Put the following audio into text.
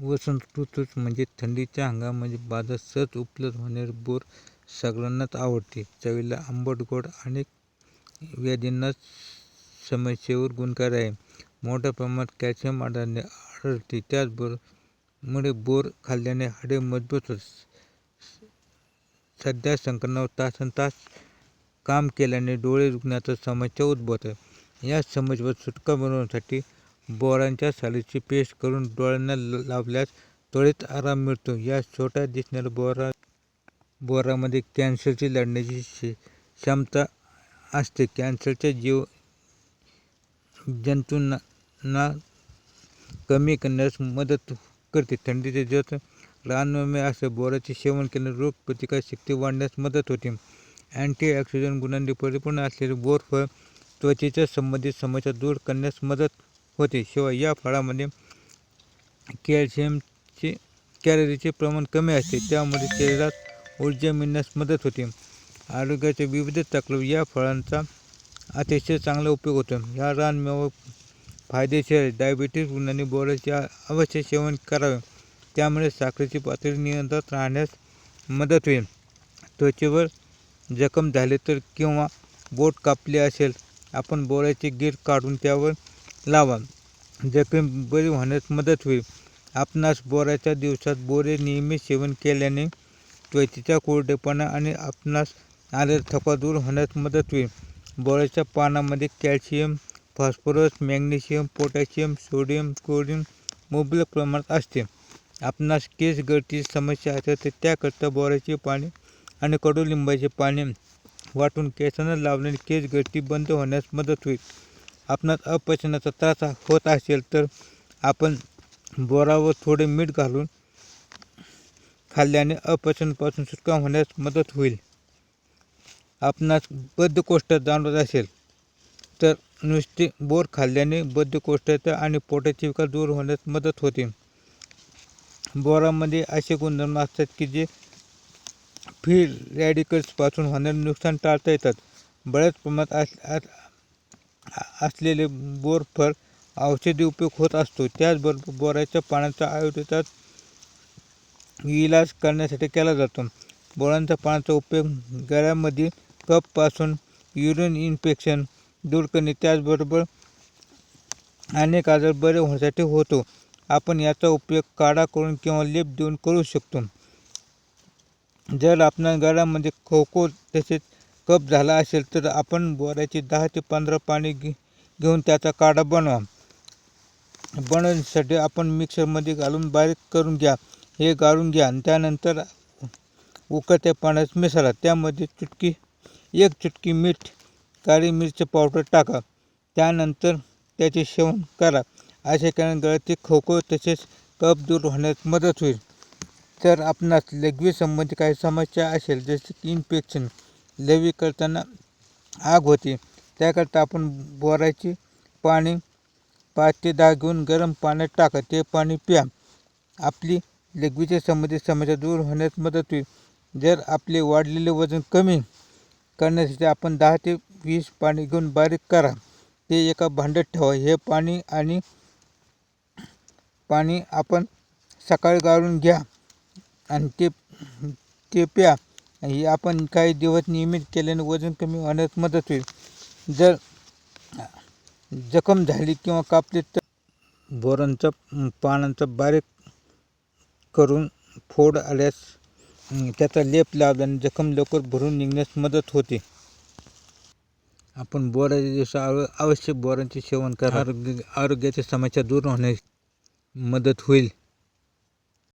वसंत ऋतूच म्हणजे थंडीच्या हंगामामध्ये बाजारात सहज उपलब्ध होणारे बोर सगळ्यांनाच आवडते. चवीला आंबट गोड आणि व्याधींना समस्येवर गुणकारी आहे. मोठ्या प्रमाणात कॅल्शियम आढळते. त्यामुळे बोर खाल्ल्याने हाडे मजबूत होतात. सध्या संकल्पनांवर तासनतास काम केल्याने डोळे दुखण्याच्या समस्या उद्भवतात. या समस्येपासून सुटका मिळवण्यासाठी बोराच्या सालीची पेस्ट करून डोळ्यांना लावल्यास त्वरित आराम मिळतो. या छोट्या दिसणाऱ्या बोरा बोरामध्ये कॅन्सरशी लढण्याची क्षमता असते. कॅन्सरच्या जीव जंतूंना कमी करण्यास मदत करते. थंडीच्या दिवसात रानवेमुळे असल्यास बोराचे सेवन केल्याने रोगप्रतिकारशक्ती वाढण्यास मदत होते. अँटिऑक्सिडंट गुणांनी परिपूर्ण असलेले बोर फळ त्वचेच्या संबंधित समस्या दूर करण्यास मदत होते. शिवाय या फळामध्ये कॅल्शियमचे कॅलरीचे प्रमाण कमी असते. त्यामुळे शरीरात ऊर्जा मिळण्यास मदत होते. आरोग्याच्या विविध तक्रारींवर या फळांचा अतिशय चांगला उपयोग होतो. हा रानमेवा फायदेशीर डायबिटीस रुग्णांनी बोराचे अवश्य सेवन करावे. त्यामुळे साखरेची पातळी नियंत्रणात राहण्यास मदत होईल. त्वचेवर जखम झाले तर किंवा बोट कापले असेल आपण बोराचे गीर काढून त्यावर लावा. जखम बरी होण्यास मदत होईल. आपणास बोराच्या दिवसात बोरे नियमित सेवन केल्याने त्वचेचा कोरडेपणा आणि आपणास आलेला थकवा दूर होण्यास मदत होईल. बोराच्या पानांमध्ये calcium, phosphorus, magnesium, potassium, sodium, chlorine मुबलक प्रमाणात असते. आपणास केस गळती समस्या असेल तर त्याकरिता बोराचे पाने आणि कडुलिंबाचे पाने वाटून केसांना लावल्याने केस गळती बंद होण्यास मदत होईल. आपणास अपचनाचा त्रास होत असेल तर आपण बोरावर थोडे मीठ घालून खाल्ल्याने अपचनापासून सुटका होण्यास मदत होईल. आपणास बद्धकोष्ठ जाणवत असेल तर नुसते बोर खाल्ल्याने बद्धकोष्ठता आणि पोटाचे विकार दूर होण्यास मदत होते. बोरामध्ये असे गुणधर्म असतात की जे फ्री रॅडिकल्सपासून होणारे नुकसान टाळता येतात. बऱ्याच प्रमाणात असलेले बोर फळ औषधी उपयोग होत असतो. त्याचबरोबर बोराच्या पानांचा आयुर्वेदात इलाज करण्यासाठी केला जातो. बोरांच्या पानांचा उपयोग गळ्यामधील कपपासून युरिन इन्फेक्शन दूर करणे त्याचबरोबर अनेक आजार बरे होण्यासाठी होतो. आपण याचा उपयोग काढा करून किंवा लेप देऊन करू शकतो. जर आपण गळ्यामध्ये खवखव तसेच कप झाला असेल तर आपण बोराची दहा ते पंधरा पाने घेऊन त्याचा काढा बनवा. बनवण्यासाठी आपण मिक्सरमध्ये घालून बारीक करून घ्या. हे गाळून घ्या. आणि त्यानंतर उकळत्या पाण्यात मिसळा. त्यामध्ये चुटकी एक चुटकी मीठ, काळी मिरची पावडर टाका. त्यानंतर त्याचे सेवन करा. असे कारण गळती खवखव तसेच कप दूर होण्यास मदत होईल. तर आपणास लघवीसंबंधी काही समस्या असेल जसे की इन्फेक्शन, लवी करताना आग होते त्याकरता आपण बोराची पाणी पाच ते दहा घेऊन गरम पाण्यात टाका. ते पाणी प्या. आपली लघवीच्या संबंधित समस्या दूर होण्यास मदत होईल. जर आपले वाढलेले वजन कमी करण्यासाठी आपण दहा ते वीस पाणी घेऊन बारीक करा. ते एका भांड्यात ठेवा. हे पाणी आणि पाणी आपण सकाळी गाळून घ्या आणि ते ते प्या. हे आपण काही दिवस नियमित केल्याने वजन कमी होण्यास मदत होईल. जर जखम झाली किंवा कापली तर बोरांचा पानांचा बारीक करून फोड आल्यास त्याचा लेप लावल्याने जखम लवकर भरून निघण्यास मदत होते. आपण बोराच्या दिवसात आवश्यक बोरांचे सेवन करा. आरोग्य आरोग्याच्या समस्या दूर होण्यास मदत होईल.